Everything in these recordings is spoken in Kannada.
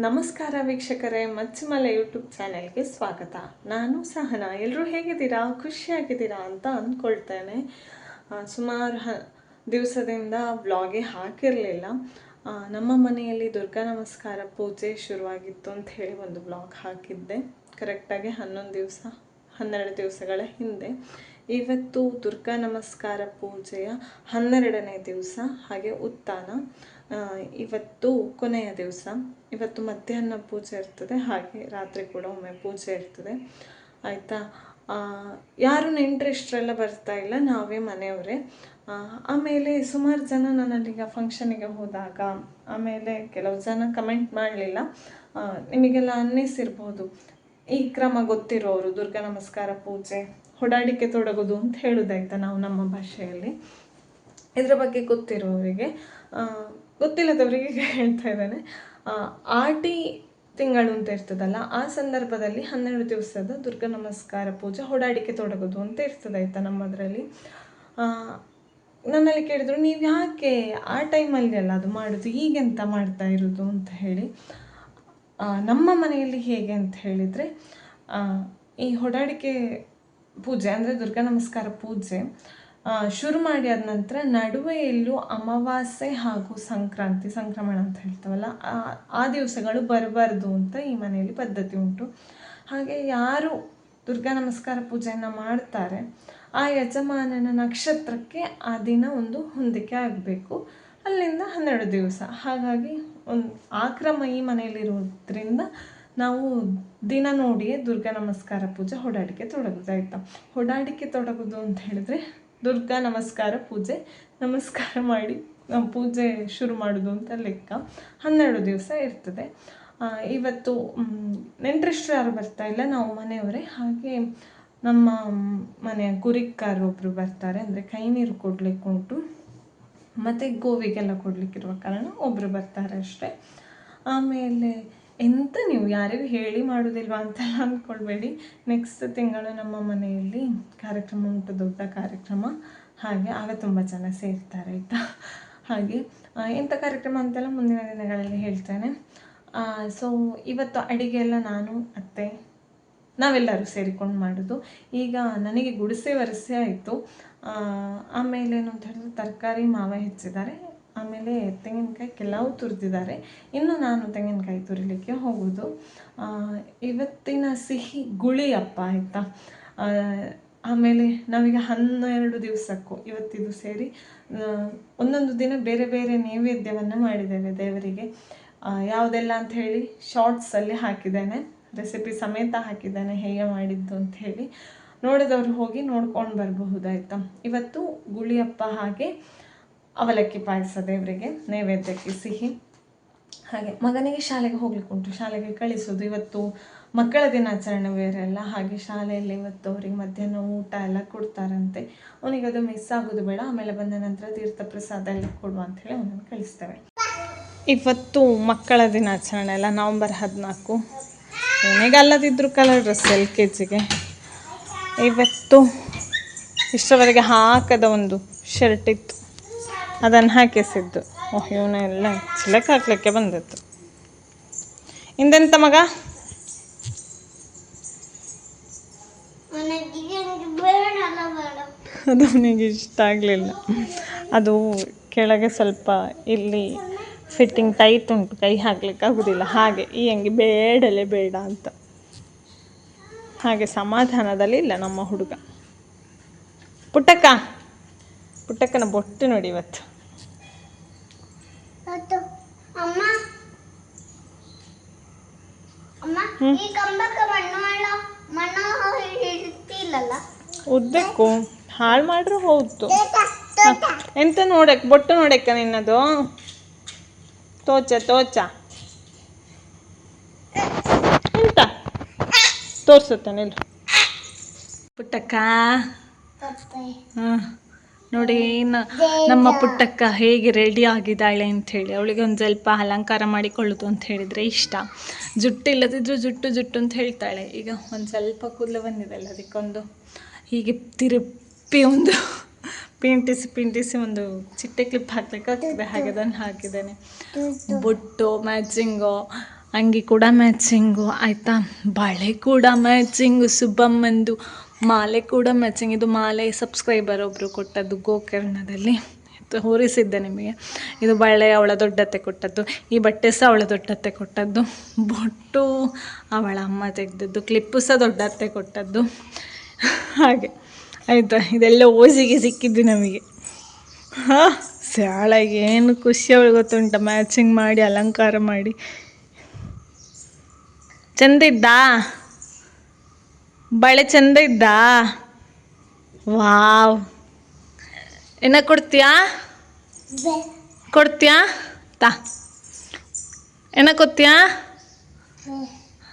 ನಮಸ್ಕಾರ ವೀಕ್ಷಕರೇ ಮಚ್ಚಮಲೆ ಯೂಟ್ಯೂಬ್ ಚಾನೆಲ್ಗೆ ಸ್ವಾಗತ. ನಾನು ಸಹನ. ಎಲ್ಲರೂ ಹೇಗಿದ್ದೀರಾ? ಖುಷಿಯಾಗಿದ್ದೀರಾ ಅಂತ ಅಂದ್ಕೊಳ್ತೇನೆ. ಸುಮಾರು ಹ ದಿವಸದಿಂದ ವ್ಲಾಗೆ ಹಾಕಿರಲಿಲ್ಲ. ನಮ್ಮ ಮನೆಯಲ್ಲಿ ದುರ್ಗಾ ನಮಸ್ಕಾರ ಪೂಜೆ ಶುರುವಾಗಿತ್ತು ಅಂತ ಹೇಳಿ ಒಂದು ಬ್ಲಾಗ್ ಹಾಕಿದ್ದೆ. ಕರೆಕ್ಟಾಗಿ ಹನ್ನೊಂದು ದಿವಸ ಹನ್ನೆರಡು ದಿವಸಗಳ ಹಿಂದೆ. ಇವತ್ತು ದುರ್ಗಾ ನಮಸ್ಕಾರ ಪೂಜೆಯ ಹನ್ನೆರಡನೇ ದಿವಸ ಹಾಗೆ ಉತ್ಥಾನ. ಆ, ಇವತ್ತು ಕೊನೆಯ ದಿವಸ, ಇವತ್ತು ಮಧ್ಯಾಹ್ನ ಪೂಜೆ ಇರ್ತದೆ, ಹಾಗೆ ರಾತ್ರಿ ಕೂಡ ಒಮ್ಮೆ ಪೂಜೆ ಇರ್ತದೆ. ಆಯಿತಾ? ಯಾರು ನೆಂಟರಿಷ್ಟರೆಲ್ಲ ಬರ್ತಾ ಇಲ್ಲ, ನಾವೇ ಮನೆಯವರೇ. ಆಮೇಲೆ ಸುಮಾರು ಜನ ನನ್ನಲ್ಲೀಗ ಫಂಕ್ಷನಿಗೆ ಹೋದಾಗ, ಆಮೇಲೆ ಕೆಲವು ಜನ ಕಮೆಂಟ್ ಮಾಡಲಿಲ್ಲ. ನಿಮಗೆಲ್ಲ ಅನ್ನಿಸಿರ್ಬೋದು. ಈ ಕ್ರಮ ಗೊತ್ತಿರೋರು, ದುರ್ಗಾ ನಮಸ್ಕಾರ ಪೂಜೆ, ಹೊಡಾಡಿಕೆ ತೊಡಗೋದು ಅಂತ ಹೇಳೋದಾಯ್ತಾ ನಾವು ನಮ್ಮ ಭಾಷೆಯಲ್ಲಿ? ಇದ್ರ ಬಗ್ಗೆ ಗೊತ್ತಿರುವವರಿಗೆ ಗೊತ್ತಿಲ್ಲದವರಿಗೆ ಹೇಳ್ತಾ ಇದ್ದಾನೆ. ಆಟಿ ತಿಂಗಳು ಅಂತ ಇರ್ತದಲ್ಲ, ಆ ಸಂದರ್ಭದಲ್ಲಿ ಹನ್ನೆರಡು ದಿವಸದ ದುರ್ಗಾ ನಮಸ್ಕಾರ ಪೂಜೆ ಹೊಡಾಡಿಕೆ ತೊಡಗೋದು ಅಂತ ಇರ್ತದೆ ಆಯ್ತಾ ನಮ್ಮದರಲ್ಲಿ. ನನ್ನಲ್ಲಿ ಕೇಳಿದ್ರು, ನೀವು ಯಾಕೆ ಆ ಟೈಮಲ್ಲಿ ಅಲ್ಲ ಅದು ಮಾಡೋದು, ಈಗೆಂತ ಮಾಡ್ತಾ ಇರೋದು? ಅಂತ ಹೇಳಿ. ನಮ್ಮ ಮನೆಯಲ್ಲಿ ಹೇಗೆ ಅಂತ ಹೇಳಿದರೆ ಈ ಹೊಡಾಡಿಕೆ ಪೂಜೆ ಅಂದರೆ ದುರ್ಗಾ ನಮಸ್ಕಾರ ಪೂಜೆ ಶುರು ಮಾಡಿ ಆದ ನಂತರ ನಡುವೆ ಎಲ್ಲೂ ಅಮಾವಾಸ್ಯೆ ಹಾಗೂ ಸಂಕ್ರಾಂತಿ, ಸಂಕ್ರಮಣ ಅಂತ ಹೇಳ್ತಾವಲ್ಲ, ಆ- ದಿವಸಗಳು ಬರಬಾರ್ದು ಅಂತ ಈ ಮನೆಯಲ್ಲಿ ಪದ್ಧತಿ ಉಂಟು. ಹಾಗೆ ಯಾರು ದುರ್ಗಾ ನಮಸ್ಕಾರ ಪೂಜೆಯನ್ನು ಮಾಡ್ತಾರೆ, ಆ ಯಜಮಾನನ ನಕ್ಷತ್ರಕ್ಕೆ ಆ ದಿನ ಒಂದು ಹೊಂದಿಕೆ ಆಗಬೇಕು. ಅಲ್ಲಿಂದ ಹನ್ನೆರಡು ದಿವಸ. ಹಾಗಾಗಿ ಒಂದು ಆಕ್ರಮ ಕ್ರಮ ಈ ಮನೆಯಲ್ಲಿರೋದ್ರಿಂದ ನಾವು ದಿನ ನೋಡಿಯೇ ದುರ್ಗಾ ನಮಸ್ಕಾರ ಪೂಜೆ ಹೊಡಾಡಿಕೆ ತೊಡಗೋದು ಹೊಡಾಡಿಕೆ ತೊಡಗೋದು ಅಂತ ಹೇಳಿದ್ರೆ ದುರ್ಗಾ ನಮಸ್ಕಾರ ಪೂಜೆ. ನಮಸ್ಕಾರ ಮಾಡಿ ನಮ್ಮ ಪೂಜೆ ಶುರು ಮಾಡೋದು ಅಂತ ಲೆಕ್ಕ. ಹನ್ನೆರಡು ದಿವಸ ಇರ್ತದೆ. ಇವತ್ತು ನೆಂಟರಿಷ್ಟು ಯಾರು ಬರ್ತಾ ಇಲ್ಲ, ನಾವು ಮನೆಯವರೇ. ಹಾಗೆ ನಮ್ಮ ಮನೆಯ ಗುರಿಕ್ಕಾರು ಒಬ್ಬರು ಬರ್ತಾರೆ. ಅಂದರೆ ಕೈ ನೀರು ಕೊಡ್ಲಿಕ್ಕೆ ಉಂಟು. ಮತ್ತು ಗೋವಿಗೆಲ್ಲ ಕೊಡಲಿಕ್ಕಿರುವ ಕಾರಣ ಒಬ್ಬರು ಬರ್ತಾರೆ ಅಷ್ಟೇ. ಆಮೇಲೆ ಎಂತ ನೀವು ಯಾರಿಗೂ ಹೇಳಿ ಮಾಡೋದಿಲ್ವಾ ಅಂತೆಲ್ಲ ಅಂದ್ಕೊಳ್ಬೇಡಿ ನೆಕ್ಸ್ಟ್ ತಿಂಗಳು ನಮ್ಮ ಮನೆಯಲ್ಲಿ ಕಾರ್ಯಕ್ರಮ ಉಂಟು, ದೊಡ್ಡ ಕಾರ್ಯಕ್ರಮ. ಹಾಗೆ ಆಗ ತುಂಬ ಜನ ಸೇರ್ತಾರೆ, ಆಯಿತಾ? ಹಾಗೆ ಎಂಥ ಕಾರ್ಯಕ್ರಮ ಅಂತೆಲ್ಲ ಮುಂದಿನ ದಿನಗಳಲ್ಲಿ ಹೇಳ್ತೇನೆ. ಸೊ ಇವತ್ತು ಅಡಿಗೆ ಎಲ್ಲ ನಾನು, ಅತ್ತೆ, ನಾವೆಲ್ಲರೂ ಸೇರಿಕೊಂಡು ಮಾಡೋದು. ಈಗ ನನಗೆ ಗುಡಿಸೆ ವರಸೆ ಆಯಿತು. ಆಮೇಲೆ ಏನು ಅಂತ ಹೇಳಿದ್ರೆ ತರಕಾರಿ ಮಾವ ಹೆಚ್ಚಿದ್ದಾರೆ. ಆಮೇಲೆ ತೆಂಗಿನಕಾಯಿ ಕೆಲವು ತುರಿದಿದ್ದಾರೆ. ಇನ್ನು ನಾನು ತೆಂಗಿನಕಾಯಿ ತುರಿಲಿಕ್ಕೆ ಹೋಗೋದು ಇವತ್ತಿನ ಸಿಹಿ ಗುಳಿ ಅಪ್ಪ ಆಯಿತಾ ಆಮೇಲೆ ನಾವೀಗ ಹನ್ನೆರಡು ದಿವಸಕ್ಕೂ ಇವತ್ತಿದು ಸೇರಿ ಒಂದೊಂದು ದಿನ ಬೇರೆ ಬೇರೆ ನೈವೇದ್ಯವನ್ನು ಮಾಡಿದ್ದೇವೆ ದೇವರಿಗೆ. ಯಾವುದೆಲ್ಲ ಅಂತ ಹೇಳಿ ಶಾರ್ಟ್ಸಲ್ಲಿ ಹಾಕಿದ್ದೇನೆ. ರೆಸಿಪಿ ಸಮೇತ ಹಾಕಿದ್ದೇನೆ, ಹೇಗೆ ಮಾಡಿದ್ದು ಅಂತ ಹೇಳಿ. ನೋಡಿದವರು ಹೋಗಿ ನೋಡ್ಕೊಂಡು ಬರಬಹುದಾಯ್ತಾ ಇವತ್ತು ಗುಳಿಯಪ್ಪ ಹಾಗೆ ಅವಲಕ್ಕಿ ಪಾಯಸ ದೇವರಿಗೆ ನೈವೇದ್ಯಕ್ಕೆ ಸಿಹಿ. ಹಾಗೆ ಮಗನಿಗೆ ಶಾಲೆಗೆ ಹೋಗ್ಲಿಕ್ಕೆ ಉಂಟು. ಶಾಲೆಗೆ ಕಳಿಸೋದು ಇವತ್ತು ಮಕ್ಕಳ ದಿನಾಚರಣೆ ಬೇರೆ ಅಲ್ಲ. ಹಾಗೆ ಶಾಲೆಯಲ್ಲಿ ಇವತ್ತು ಅವರಿಗೆ ಮಧ್ಯಾಹ್ನ ಊಟ ಎಲ್ಲ ಕೊಡ್ತಾರಂತೆ. ಅವನಿಗೆ ಅದು ಮಿಸ್ ಆಗೋದು ಬೇಡ. ಆಮೇಲೆ ಬಂದ ನಂತರ ತೀರ್ಥ ಪ್ರಸಾದ ಎಲ್ಲ ಕೊಡುವ ಅಂತ ಹೇಳಿ ಅವನನ್ನು ಕಳಿಸ್ತೇವೆ. ಇವತ್ತು ಮಕ್ಕಳ ದಿನಾಚರಣೆ ಅಲ್ಲ, ನವಂಬರ್ ಹದಿನಾಲ್ಕು. ಅಲ್ಲದಿದ್ದರೂ ಕಲರ್ ಡ್ರೆಸ್ ಎಲ್ ಕೆ ಜಿಗೆ ಇವತ್ತು ಇಷ್ಟರವರೆಗೆ ಹಾಕದ ಒಂದು ಶರ್ಟ್ ಇತ್ತು. ಅದನ್ನು ಹಾಕಿಸಿದ್ದು. ಓಹ್ ಇವನ್ನೆಲ್ಲ ಚಿಲಕ ಹಾಕ್ಲಿಕ್ಕೆ ಬಂದದ್ದು. ಇಂದೆಂತ ಮಗ? ಅದು ಅವನಿಗೆ ಇಷ್ಟ ಆಗಲಿಲ್ಲ. ಅದು ಕೆಳಗೆ ಸ್ವಲ್ಪ ಇಲ್ಲಿ ಫಿಟ್ಟಿಂಗ್ ಟೈಟ್ ಉಂಟು ಕೈ ಹಾಕ್ಲಿಕ್ಕೆ ಆಗೋದಿಲ್ಲ. ಹಾಗೆ ಈ ಅಂಗಿ ಬೇಡಲೆ ಬೇಡ ಅಂತ. ಹಾಗೆ ಸಮಾಧಾನದಲ್ಲಿ ಇಲ್ಲ ನಮ್ಮ ಹುಡುಗ. ಪುಟ್ಟಕ್ಕ ಪುಟ್ಟಕ್ಕನ ಬೊಟ್ಟು ನೋಡಿ ಇವತ್ತು. ಅಮ್ಮ. ಅಮ್ಮ ಈ ಕಂಬಕ್ಕೆ ಮಣ್ಣು ಮಾಡೋ ಮಣ್ಣು ಹಿಡ್ತಿಲ್ಲಲ್ಲ? ಉದ್ದಕ್ಕೂ ಹಾಳು ಮಾಡ್ರೆ ಹೌದು ಎಂತ ನೋಡಕ್ ಬೊಟ್ಟು ನೋಡಕ್ಕ ನಿನ್ನದು? ತೋಚ ತೋಚ. ಎಂತ? ತೋರ್ಸುತ್ತೆ ನಿಲ್ಲು ಪುಟ್ಟಕ್ಕ. ಹಾಂ ನೋಡಿ ಏನು ನಮ್ಮ ಪುಟ್ಟಕ್ಕ ಹೇಗೆ ರೆಡಿ ಆಗಿದ್ದಾಳೆ ಹೇಳಿ, ಅವಳಿಗೆ ಒಂದು ಸ್ವಲ್ಪ ಅಲಂಕಾರ ಮಾಡಿಕೊಳ್ಳೋದು ಅಂತ ಹೇಳಿದರೆ ಇಷ್ಟ. ಜುಟ್ಟು ಇಲ್ಲದಿದ್ದರೂ ಜುಟ್ಟು ಜುಟ್ಟು ಅಂತ ಹೇಳ್ತಾಳೆ. ಈಗ ಒಂದು ಸ್ವಲ್ಪ ಕೂದಲು ಬಂದಿದೆ ಅಲ್ಲ ಅದಕ್ಕೊಂದು ಹೀಗೆ ತಿರುಪಿ ಒಂದು ಪಿಂಟಿಸಿ ಪಿಂಟಿಸಿ ಒಂದು ಚಿಟ್ಟೆ ಕ್ಲಿಪ್ ಹಾಕ್ಲಿಕ್ಕಾಗ್ತದೆ ಹಾಗೆ ಅದನ್ನು ಹಾಕಿದ್ದೇನೆ. ಬೊಟ್ಟು ಮ್ಯಾಚಿಂಗು ಅಂಗಿ ಕೂಡ ಮ್ಯಾಚಿಂಗು ಆಯಿತಾ? ಬಳೆ ಕೂಡ ಮ್ಯಾಚಿಂಗು ಸುಬ್ಬಮ್ಮಂದು ಮಾಲೆ ಕೂಡ ಮ್ಯಾಚಿಂಗ್ ಇದು ಮಾಲೆ ಸಬ್ಸ್ಕ್ರೈಬರ್ ಒಬ್ಬರು ಕೊಟ್ಟದ್ದು ಗೋಕರ್ಣದಲ್ಲಿ. ತೋರಿಸಿದ್ದೆ ನಿಮಗೆ. ಇದು ಬಳೆ ಅವಳ ದೊಡ್ಡತ್ತೆ ಕೊಟ್ಟದ್ದು. ಈ ಬಟ್ಟೆ ಸಹ ಅವಳ ದೊಡ್ಡತ್ತೆ ಕೊಟ್ಟದ್ದು. ಬೊಟ್ಟು ಅವಳ ಅಮ್ಮ ತೆಗೆದದ್ದು. ಕ್ಲಿಪ್ಪು ಸಹ ದೊಡ್ಡತ್ತೆ ಕೊಟ್ಟದ್ದು. ಹಾಗೆ. ಆಯಿತಾ? ಇದೆಲ್ಲ ಓಸಿಗೆ ಸಿಕ್ಕಿದ್ದು ನಮಗೆ. ಹಾಂ? ಸ್ಯಾಳಾಗಿ ಏನು ಖುಷಿ ಅವಳು ಗೊತ್ತುಂಟ? ಮ್ಯಾಚಿಂಗ್ ಮಾಡಿ, ಅಲಂಕಾರ ಮಾಡಿ. ಚೆಂದಿದ್ದಾ ಬಳೆ ಚಂದ ಇದ್ದಾ? ವಾವ್. ಏನ ಕೊಡ್ತೀಯಾ? ಕೊಡ್ತೀಯಾ? ತಾ. ಏನ ಕೊತ್ತೀಯಾ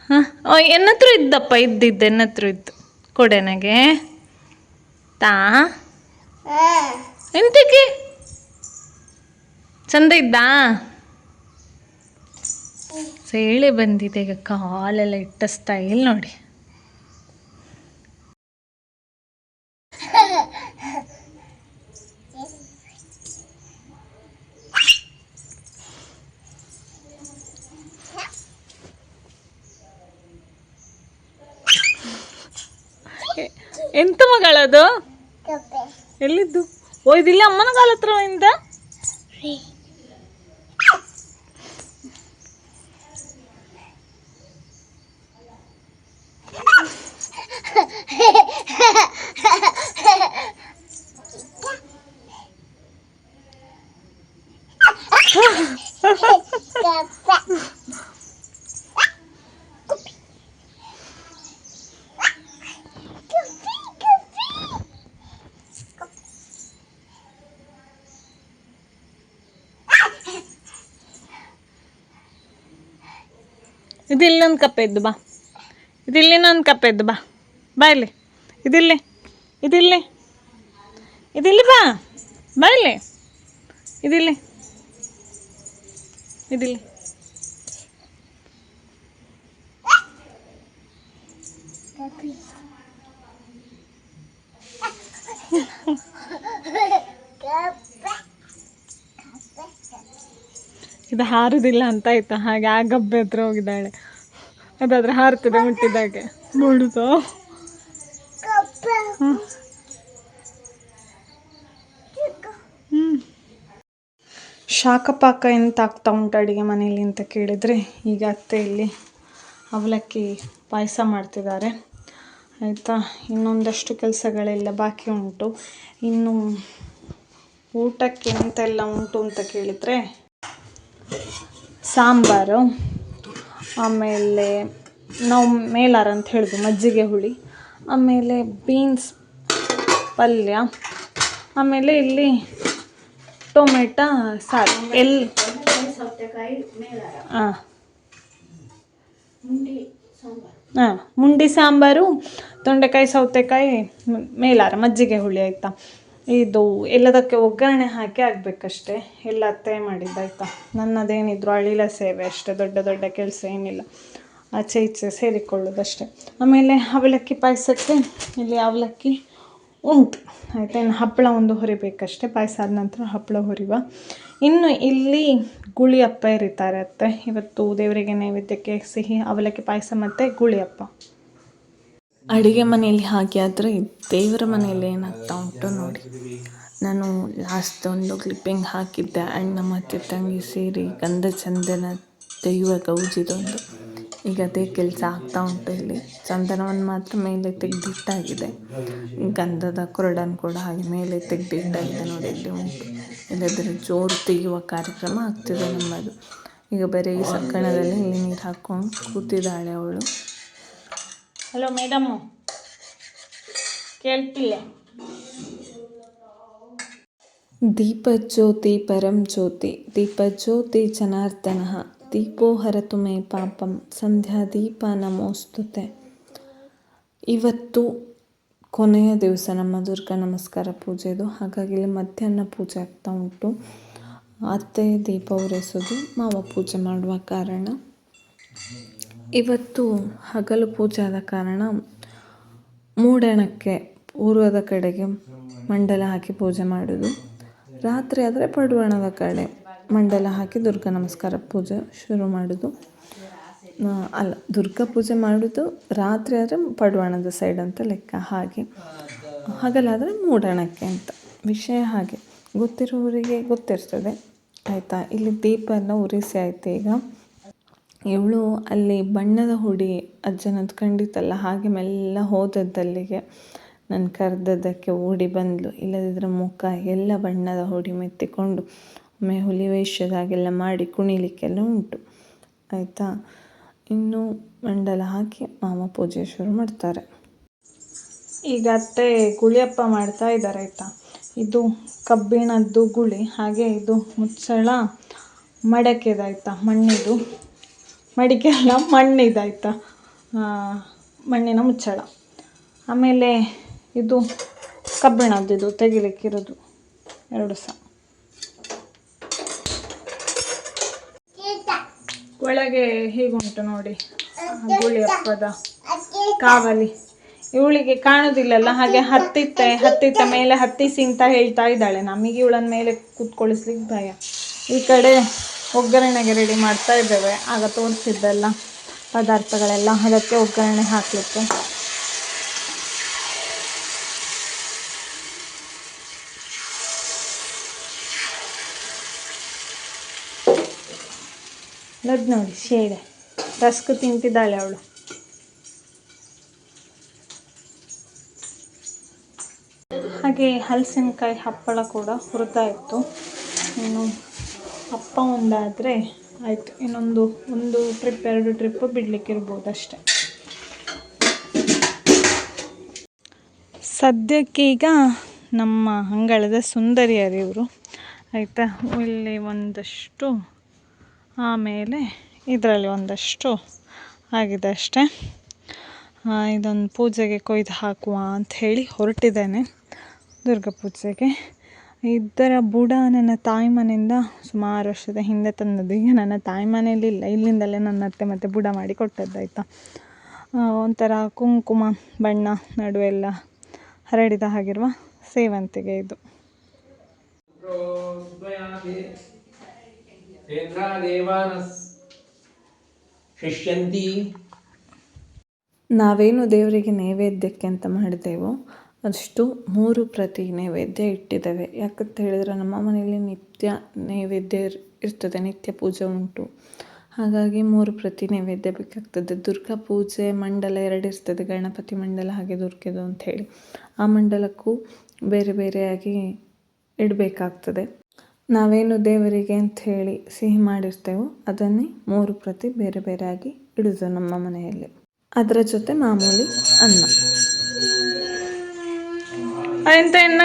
ಹಾಂ. ಏನತ್ರ ಇದ್ದಪ್ಪ? ಇದ್ದಿದ್ದು ಏನತ್ರ ಇದ್ದು? ಕೊಡೆ ನನಗೆ. ತಾ. ಎಂತಕ್ಕೆ? ಚಂದ ಇದ್ದಾ? ಸೇಳೆ ಬಂದಿದೆ ಈಗ ಕಾಲೆಲ್ಲ ಇಟ್ಟ ಸ್ಟೈಲ್ ನೋಡಿ ಎ- ಎಂತ ಮಗಳದು ಎಲ್ಲಿದ್ದು ಓ ಇದಿಲ್ಲ ಅಮ್ಮನ ಕಾಲ ಹತ್ರ ಇಂದ ಇದಿಲ್ಲೊಂದು ಕಪ್ ಎದ್ದು ಬಾ. ಇದಿಲ್ಲಿನೊಂದು ಕಪ್ ಎದ್ದು ಬಾ. ಬಾ ಇಲ್ಲಿ. ಇದಿಲ್ಲಿ. ಇದಿಲ್ಲಿ. ಇದಿಲ್ಲಿ ಬಾ. ಬಾ ಇಲ್ಲಿ. ಇದಿಲ್ಲಿ. ಇದಿಲ್ಲಿ. ಇದು ಹಾರುದಿಲ್ಲ ಅಂತ ಆಯ್ತಾ. ಹಾಗೆ ಆ ಗಬ್ಬೆ ಹತ್ರ ಹೋಗಿದ್ದಾಳೆ. ಅದಾದ್ರೆ ಹಾರ್ತದೆ ಮುಟ್ಟಿದಾಗೆ ಮುಡುದು ಶಾಖಪಾಕ ಎಂತ ಆಗ್ತಾ ಉಂಟು ಅಡುಗೆ ಮನೆಯಲ್ಲಿ ಅಂತ ಕೇಳಿದರೆ, ಈಗ ಅತ್ತೆ ಇಲ್ಲಿ ಅವಲಕ್ಕಿ ಪಾಯಸ ಮಾಡ್ತಿದ್ದಾರೆ. ಆಯಿತಾ? ಇನ್ನೊಂದಷ್ಟು ಕೆಲಸಗಳೆಲ್ಲ ಬಾಕಿ ಉಂಟು. ಇನ್ನು ಊಟಕ್ಕೆ ಎಂತೆಲ್ಲ ಉಂಟು ಅಂತ ಕೇಳಿದರೆ ಸಾಂಬಾರು, ಆಮೇಲೆ ನಾವು ಮೇಲಾರ ಅಂತ ಹೇಳಿದ್ವಿ ಮಜ್ಜಿಗೆ ಹುಳಿ, ಆಮೇಲೆ ಬೀನ್ಸ್ ಪಲ್ಯ, ಆಮೇಲೆ ಇಲ್ಲಿ ಟೊಮೆಟ, ಸಾರು ಎಲ್ಲಿ ಹಾಂ ಹಾಂ ಮುಂಡಿ ಸಾಂಬಾರು, ತೊಂಡೆಕಾಯಿ, ಸೌತೆಕಾಯಿ, ಮೇಲಾರ, ಮಜ್ಜಿಗೆ ಹುಳಿ, ಆಯಿತಾ? ಇದು ಎಲ್ಲದಕ್ಕೆ ಒಗ್ಗರಣೆ ಹಾಕಿ ಆಗಬೇಕಷ್ಟೇ ಎಲ್ಲ ಅತ್ತೆ ಮಾಡಿದ್ದಾಯ್ತಾ ನನ್ನದೇನಿದ್ರು ಅಳಿಲ ಸೇವೆ ಅಷ್ಟೇ, ದೊಡ್ಡ ದೊಡ್ಡ ಕೆಲಸ ಏನಿಲ್ಲ. ಆಚೆ ಈಚೆ ಸೇರಿಕೊಳ್ಳೋದಷ್ಟೇ. ಆಮೇಲೆ ಅವಲಕ್ಕಿ ಪಾಯಸಕ್ಕೆ ಇಲ್ಲಿ ಅವಲಕ್ಕಿ ಉಂಟು. ಆಯಿತಾ? ಇನ್ನು ಹಪ್ಪಳ ಒಂದು ಹುರಿಬೇಕಷ್ಟೇ. ಪಾಯಸ ಆದ ನಂತರ ಹಪ್ಪಳ ಹುರಿವ. ಇನ್ನು ಇಲ್ಲಿ ಗುಳಿ ಹಪ್ಪ ಇರಿತಾರೆ ಅತ್ತೆ. ಇವತ್ತು ದೇವರಿಗೆ ನೈವೇದ್ಯಕ್ಕೆ ಸಿಹಿ ಅವಲಕ್ಕಿ ಪಾಯಸ ಮತ್ತು ಗುಳಿ ಹಪ್ಪ ಅಡುಗೆ ಮನೆಯಲ್ಲಿ ಹಾಗೆ ಆದರೆ ದೇವರ ಮನೆಯಲ್ಲಿ ಏನಾಗ್ತಾ ಉಂಟು ನೋಡಿ. ನಾನು ಲಾಸ್ಟ್ ಒಂದು ಕ್ಲಿಪ್ಪಿಂಗ್ ಹಾಕಿದ್ದೆ, ಅಣ್ಣ ಮತ್ತು ತಂಗಿ ಸೇರಿ ಗಂಧ ಚಂದನ ತೆಗೆಯುವ ಗೌಜಿದೊಂದು ಈಗ ಅದೇ ಕೆಲಸ ಆಗ್ತಾ ಉಂಟು ಇಲ್ಲಿ. ಚಂದನವನ್ನು ಮಾತ್ರ ಮೇಲೆ ತೆಗೆದಿಟ್ಟಾಗಿದೆ. ಗಂಧದ ಕೊರಡನ್ನು ಕೂಡ ಹಾಗೆ ಮೇಲೆ ತೆಗೆದಿಟ್ಟಾಗಿದೆ ನೋಡಿ ಇಲ್ಲಿ ಉಂಟು. ಇಲ್ಲದ್ರೆ ಜೋರು ತೆಗೆಯುವ ಕಾರ್ಯಕ್ರಮ ಆಗ್ತಿದೆ ನಮ್ಮದು. ಈಗ ಬರೀ ಸಕ್ಕಣದಲ್ಲಿ ನೀರು ಹಾಕ್ಕೊಂಡು ಕೂತಿದ್ದಾಳೆ ಅವಳು. Hello madam. ಕೇಳ್ತಿಲ್ಲ. ದೀಪಜ್ಯೋತಿ ಪರಂ ಜ್ಯೋತಿ. ದೀಪಜ್ಯೋತಿ ಜನಾರ್ದನ. ದೀಪೋ ಹರತು ಮೇ ಪಾಪಂ. ಸಂಧ್ಯಾ ದೀಪ ನಮೋಸ್ತುತೆ. ಇವತ್ತು ಕೊನೆಯ ದಿವಸ ನಮ್ಮ ದುರ್ಗಾ ನಮಸ್ಕಾರ ಪೂಜೆದು ಹಾಗಾಗಿ ಇಲ್ಲಿ ಮಧ್ಯಾಹ್ನ ಪೂಜೆ ಆಗ್ತಾ ಉಂಟು. ಅತ್ತೆ ದೀಪ ಉರೆಸೋದು ಮಾವ ಪೂಜೆ ಮಾಡುವ ಕಾರಣ. ಇವತ್ತು ಹಗಲು ಪೂಜೆ ಆದ ಕಾರಣ ಮೂಡಣಕ್ಕೆ ಪೂರ್ವದ ಕಡೆಗೆ ಮಂಡಲ ಹಾಕಿ ಪೂಜೆ ಮಾಡೋದು. ರಾತ್ರಿ ಆದರೆ ಪಡುವಣದ ಕಡೆ ಮಂಡಲ ಹಾಕಿ ದುರ್ಗಾ ನಮಸ್ಕಾರ ಪೂಜೆ ಶುರು ಮಾಡೋದು. ಅಲ್ಲ, ದುರ್ಗಾ ಪೂಜೆ ಮಾಡೋದು ರಾತ್ರಿ ಆದರೆ ಪಡುವಣದ ಸೈಡ್ ಅಂತ ಲೆಕ್ಕ, ಹಾಗೆ. ಹಗಲಾದರೆ ಮೂಡಣಕ್ಕೆ ಅಂತ, ವಿಷಯ ಹಾಗೆ. ಗೊತ್ತಿರೋರಿಗೆ ಗೊತ್ತಿರ್ತದೆ. ಆಯಿತಾ? ಇಲ್ಲಿ ದೀಪ ಎಲ್ಲ ಉರಿಸಿ ಆಯಿತು ಈಗ. ಇವಳು ಅಲ್ಲಿ ಬಣ್ಣದ ಹುಡಿ ಅಜ್ಜನದ್ದು ಖಂಡಿತಲ್ಲ ಹಾಗೆ ಮೆಲ್ಲ ಹೋದದ್ದಲ್ಲಿಗೆ ನನ್ನ ಕರೆದದ್ದಕ್ಕೆ ಓಡಿ ಬಂದಳು ಇಲ್ಲದಿದ್ದರೆ ಮುಖ ಎಲ್ಲ ಬಣ್ಣದ ಹುಡಿ ಮೆತ್ತಿಕೊಂಡು ಒಮ್ಮೆ ಹುಲಿ ವೇಷದಾಗೆಲ್ಲ ಮಾಡಿ ಕುಣಿಲಿಕ್ಕೆಲ್ಲ ಉಂಟು. ಆಯಿತಾ? ಇನ್ನು ಮಂಡಲ ಹಾಕಿ ಮಾಮ ಪೂಜೆ ಶುರು ಮಾಡ್ತಾರೆ. ಈಗ ಅತ್ತೆ ಗುಳಿಯಪ್ಪ ಮಾಡ್ತಾ ಇದ್ದಾರೆ, ಆಯಿತಾ? ಇದು ಕಬ್ಬಿಣದ್ದು ಗುಳಿ, ಹಾಗೆ ಇದು ಮುಚ್ಚಳ ಮಡಕೆದಾಯ್ತಾ ಮಣ್ಣಿದು. ಮಡಿಕೆ ಅಲ್ಲ ಮಣ್ಣಿದಾಯ್ತಾ ಆ, ಮಣ್ಣಿನ ಮುಚ್ಚಳ. ಆಮೇಲೆ ಇದು ಕಬ್ಬಿಣದ್ದು ಇದು ತೆಗಿಲಿಕ್ಕಿರೋದು. ಎರಡು ಸಹ ಒಳಗೆ ಹೀಗುಂಟು ನೋಡಿ. ಗುಳಿ ಹಬ್ಬದ ಕಾವಲಿ. ಇವಳಿಗೆ ಕಾಣುದಿಲ್ಲಲ್ಲ ಹಾಗೆ ಹತ್ತಿತ್ತೆ ಹತ್ತಿತ್ತ ಮೇಲೆ ಹತ್ತಿಸಿ ಅಂತ ಹೇಳ್ತಾ ಇದ್ದಾಳೆ. ನಮಗೆ ಇವಳನ್ನ ಮೇಲೆ ಕೂತ್ಕೊಳಿಸ್ಲಿಕ್ಕೆ ಭಯ. ಈ ಕಡೆ ಒಗ್ಗರಣೆಗೆ ರೆಡಿ ಮಾಡ್ತಾ ಇದ್ದೇವೆ. ಆಗ ತೋರಿಸಿದ್ದೆಲ್ಲ ಪದಾರ್ಥಗಳೆಲ್ಲ ಅದಕ್ಕೆ ಒಗ್ಗರಣೆ ಹಾಕಲಿಕ್ಕೆ. ಅದು ನೋಡಿ, ಶೇಡೆ. ರಸ್ಕು ತಿಂತಿದ್ದಾಳೆ ಅವಳು. ಹಾಗೆ ಹಲಸಿನಕಾಯಿ ಹಪ್ಪಳ ಕೂಡ ಹುರಿತಾ ಇತ್ತು. ಇನ್ನು ಹಪ್ಪ ಒಂದಾದರೆ ಆಯಿತು, ಇನ್ನೊಂದು ಒಂದು ಟ್ರಿಪ್ ಎರಡು ಟ್ರಿಪ್ ಬಿಡಲಿಕ್ಕಿರ್ಬೋದು ಅಷ್ಟೆ ಸದ್ಯಕ್ಕೀಗ ನಮ್ಮ ಅಂಗಳದ ಸುಂದರಿಯರಿವರು, ಆಯಿತಾ? ಇಲ್ಲಿ ಒಂದಷ್ಟು, ಆಮೇಲೆ ಇದರಲ್ಲಿ ಒಂದಷ್ಟು ಆಗಿದೆ ಅಷ್ಟೆ. ಇದೊಂದು ಪೂಜೆಗೆ ಕೊಯ್ದು ಹಾಕುವ ಅಂತ ಹೇಳಿ ಹೊರಟಿದ್ದೇನೆ, ದುರ್ಗಾ ಪೂಜೆಗೆ. ಇದರ ಬುಡ ನನ್ನ ತಾಯಿ ಮನೆಯಿಂದ ಸುಮಾರು ವರ್ಷದ ಹಿಂದೆ ತಂದದ್ದು. ಈಗ ನನ್ನ ತಾಯಿ ಮನೆಯಲ್ಲಿ ಇಲ್ಲ. ಇಲ್ಲಿಂದಲೇ ನನ್ನ ಅತ್ತೆ ಮತ್ತೆ ಬುಡ ಮಾಡಿ ಕೊಟ್ಟದ್ದು ಆಯಿತಾ ಒಂಥರ ಕುಂಕುಮ, ಬಣ್ಣ ನಡುವೆಲ್ಲ ಹರಡಿದ ಹಾಗಿರುವ ಸೇವಂತಿಗೆ ಇದು. ನಾವೇನು ದೇವರಿಗೆ ನೈವೇದ್ಯಕ್ಕೆ ಅಂತ ಮಾಡಿದ್ದೇವೋ ಅಷ್ಟು ಮೂರು ಪ್ರತಿ ನೈವೇದ್ಯ ಇಟ್ಟಿದ್ದೇವೆ. ಯಾಕಂತ ಹೇಳಿದ್ರೆ ನಮ್ಮ ಮನೆಯಲ್ಲಿ ನಿತ್ಯ ನೈವೇದ್ಯ ಇರ್- ಇರ್ತದೆ, ನಿತ್ಯ ಪೂಜೆ ಉಂಟು. ಹಾಗಾಗಿ ಮೂರು ಪ್ರತಿ ನೈವೇದ್ಯ ಬೇಕಾಗ್ತದೆ. ದುರ್ಗಾ ಪೂಜೆ ಮಂಡಲ ಎರಡು ಇರ್ತದೆ, ಗಣಪತಿ ಮಂಡಲ ಹಾಗೆ ದುರ್ಗೆದು ಹೇಳಿ. ಆ ಮಂಡಲಕ್ಕೂ ಬೇರೆ ಬೇರೆಯಾಗಿ ಇಡಬೇಕಾಗ್ತದೆ. ನಾವೇನು ದೇವರಿಗೆ ಅಂತ ಹೇಳಿ ಸಿಹಿ ಮಾಡಿರ್ತೇವೋ ಅದನ್ನೇ ಮೂರು ಪ್ರತಿ ಬೇರೆ ಬೇರೆಯಾಗಿ ಇಡೋದು ನಮ್ಮ ಮನೆಯಲ್ಲಿ. ಅದರ ಜೊತೆ ಮಾಮೂಲಿ ಅನ್ನ. ಎಂತ ಎನ್ನ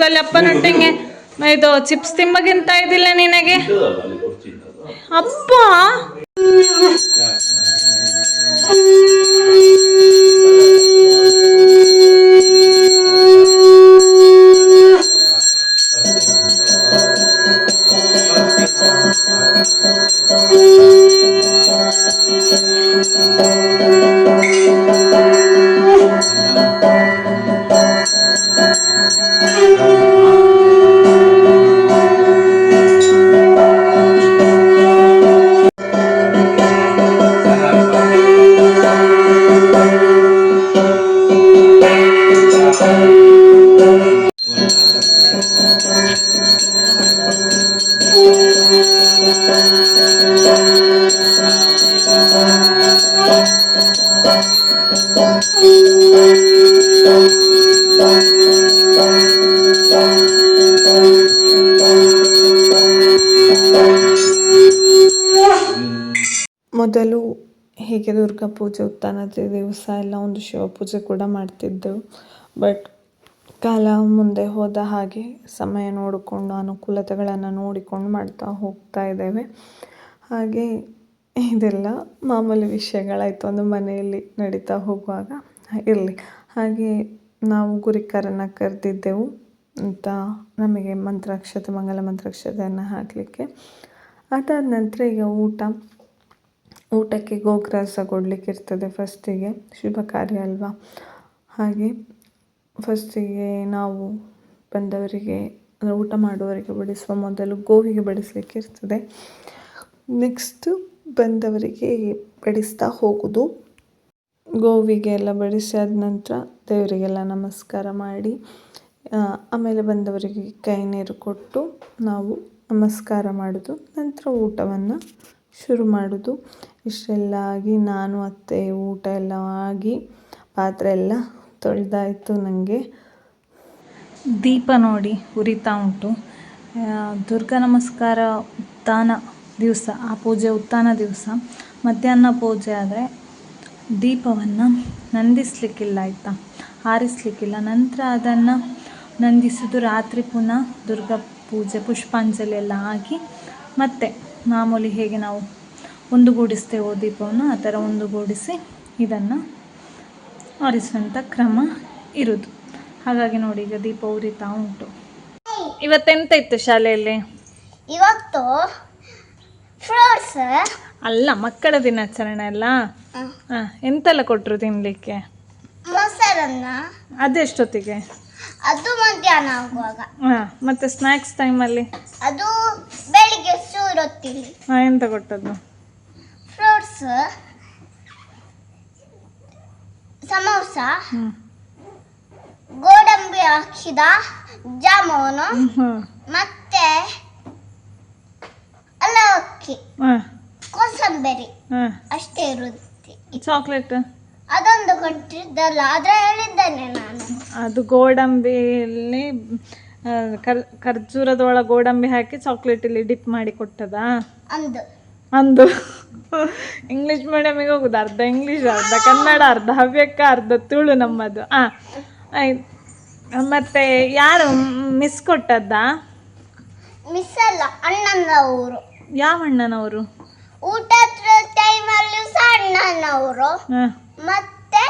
ಅಲ್ಲಿ ಅಪ್ಪನ ಅಪ್ಪನೊಟ್ಟಿಗೆ ಇದು ಚಿಪ್ಸ್ ತಿಮ್ಮಗಿಂತ ಇದಿಲ್ಲ ನಿನಗೆ? ಅಪ್ಪ! ಉತ್ಥಾನದ ದಿವಸ ಎಲ್ಲ ಒಂದು ಶಿವಪೂಜೆ ಕೂಡ ಮಾಡ್ತಿದ್ದೆವು ಬಟ್ ಕಾಲ ಮುಂದೆ ಹೋದ ಹಾಗೆ ಸಮಯ ನೋಡಿಕೊಂಡು, ಅನುಕೂಲತೆಗಳನ್ನು ನೋಡಿಕೊಂಡು ಮಾಡ್ತಾ ಹೋಗ್ತಾ ಇದ್ದೇವೆ. ಹಾಗೆ ಇದೆಲ್ಲ ಮಾಮೂಲಿ ವಿಷಯಗಳಾಯಿತು ಒಂದು ಮನೆಯಲ್ಲಿ ನಡೀತಾ ಹೋಗುವಾಗ. ಇರಲಿ. ಹಾಗೆ ನಾವು ಗುರಿಕರನ್ನು ಕರೆದಿದ್ದೆವು ಅಂತ ನಮಗೆ ಮಂತ್ರಾಕ್ಷತೆ, ಮಂಗಲ ಮಂತ್ರಾಕ್ಷತೆಯನ್ನು ಹಾಕಲಿಕ್ಕೆ. ಅದಾದ ನಂತರ ಈಗ ಊಟ. ಊಟಕ್ಕೆ ಗೋಗ್ರಾಸ ಕೊಡಲಿಕ್ಕೆ ಇರ್ತದೆ ಫಸ್ಟಿಗೆ ಶುಭ ಕಾರ್ಯ ಅಲ್ವಾ? ಹಾಗೆ ಫಸ್ಟಿಗೆ ನಾವು ಬಂದವರಿಗೆ, ಅಂದರೆ ಊಟ ಮಾಡುವವರಿಗೆ ಬಡಿಸುವ ಮೊದಲು ಗೋವಿಗೆ ಬಡಿಸಲಿಕ್ಕೆ ಇರ್ತದೆ. ನೆಕ್ಸ್ಟು ಬಂದವರಿಗೆ ಬಡಿಸ್ತಾ ಹೋಗೋದು. ಗೋವಿಗೆ ಎಲ್ಲ ಬಡಿಸಿ ಆದ ನಂತರ ದೇವರಿಗೆಲ್ಲ ನಮಸ್ಕಾರ ಮಾಡಿ ಆಮೇಲೆ ಬಂದವರಿಗೆ ಕೈ ನೀರು ಕೊಟ್ಟು ನಾವು ನಮಸ್ಕಾರ ಮಾಡೋದು. ನಂತರ ಊಟವನ್ನು ಶುರು ಮಾಡೋದು. ಇಷ್ಟೆಲ್ಲ ಆಗಿ ನಾನು, ಅತ್ತೆ, ಊಟ ಎಲ್ಲ ಆಗಿ ಪಾತ್ರೆ ಎಲ್ಲ ತೊಳೆದಾಯಿತು ನನಗೆ ದೀಪ ನೋಡಿ ಉರಿತಾ ಉಂಟು. ದುರ್ಗಾ ನಮಸ್ಕಾರ ಉತ್ಥಾನ ದಿವಸ, ಆ ಪೂಜೆ ಉತ್ಥಾನ ದಿವಸ. ಮಧ್ಯಾಹ್ನ ಪೂಜೆ ಆದರೆ ದೀಪವನ್ನು ನಂದಿಸ್ಲಿಕ್ಕಿಲ್ಲ ಆಯಿತಾ? ಹಾರಿಸ್ಲಿಕ್ಕಿಲ್ಲ ನಂತರ ಅದನ್ನು ನಂದಿಸಿದ್ದು ರಾತ್ರಿ ಪುನಃ ದುರ್ಗಾ ಪೂಜೆ, ಪುಷ್ಪಾಂಜಲಿ ಎಲ್ಲ ಹಾಕಿ ಮತ್ತೆ ಮಾಮೂಲಿ ಹೇಗೆ ನಾವು ಒಂದುಗೂಡಿಸ್ತೇವೋ ದೀಪವನ್ನು ಆ ಥರ ಒಂದುಗೂಡಿಸಿ ಇದನ್ನು ಆರಿಸುವಂಥ ಕ್ರಮ ಇರೋದು ಹಾಗಾಗಿ ನೋಡಿ ಈಗ ದೀಪ ಉರಿತಾ ಉಂಟು. ಇವತ್ತೆಂತ ಇತ್ತು ಶಾಲೆಯಲ್ಲಿ? ಇವತ್ತು ಫ್ರೂಟ್ಸ್ ಅಲ್ಲ ಮಕ್ಕಳ ದಿನಾಚರಣೆ ಅಲ್ಲ? ಹಾಂ. ಎಂತೆಲ್ಲ ಕೊಟ್ಟರು ತಿನ್ನಲಿಕ್ಕೆ ಮೊಸರನ್ನ. ಅದೆಷ್ಟೊತ್ತಿಗೆ ಅದು ಮಧ್ಯಾಹ್ನ ಆಗುವಾಗ. ಹಾಂ ಮತ್ತು ಸ್ನ್ಯಾಕ್ಸ್ ಟೈಮಲ್ಲಿ ಅದು ಬೆಳಿಗ್ಗೆ ಸೂರೊತ್ತಿಲಿ ಹಾಂ ಎಂತ ಕೊಟ್ಟದ್ದು? ಫ್ರೂಟ್ಸ್ ಸಮೋಸ ಗೋಡಂಬಿ ಹಾಕಿದ ಜಾಮೂನು ಮತ್ತೆ ಅಲ್ಲಕ್ಕಿ ಕೋಸಂಬರಿ ಅಷ್ಟೇ ಇರುತ್ತೆ ಚಾಕ್ಲೇಟ್ ಅದೊಂದು ಕೊಟ್ಟಿದ್ದಲ್ಲ ಅದ್ರ ಹೇಳಿದ್ದೇನೆ ನಾನು ಅದು ಗೋಡಂಬಿಯಲ್ಲಿ ಕರ್ ಖರ್ಜೂರದೊಳ ಗೋಡಂಬಿ ಹಾಕಿ ಚಾಕ್ಲೇಟಲ್ಲಿ ಡಿಪ್ ಮಾಡಿ ಕೊಟ್ಟದಾ ಅಂದು ಅಂದು. ಇಂಗ್ಲೀಷ್ ಮೀಡಿಯಮಿಗೆ ಹೋಗುದು. ಅರ್ಧ ಇಂಗ್ಲೀಷ್ ಅರ್ಧ ಕನ್ನಡ ಅರ್ಧ ಹವ್ಯಕ ಅರ್ಧ ತುಳು ನಮ್ಮದು. ಆ ಆಯ್ತು. ಮತ್ತೆ ಯಾರು ಮಿಸ್ ಕೊಟ್ಟದ್ದ? ಮಿಸ್ ಅಲ್ಲ ಅಣ್ಣನವರು. ಯಾವ ಅಣ್ಣನವರು? ಊಟದ ಟೈಮಲ್ಲಿ ಸಣ್ಣನವರು ಅಣ್ಣನವರು. ಮತ್ತೆ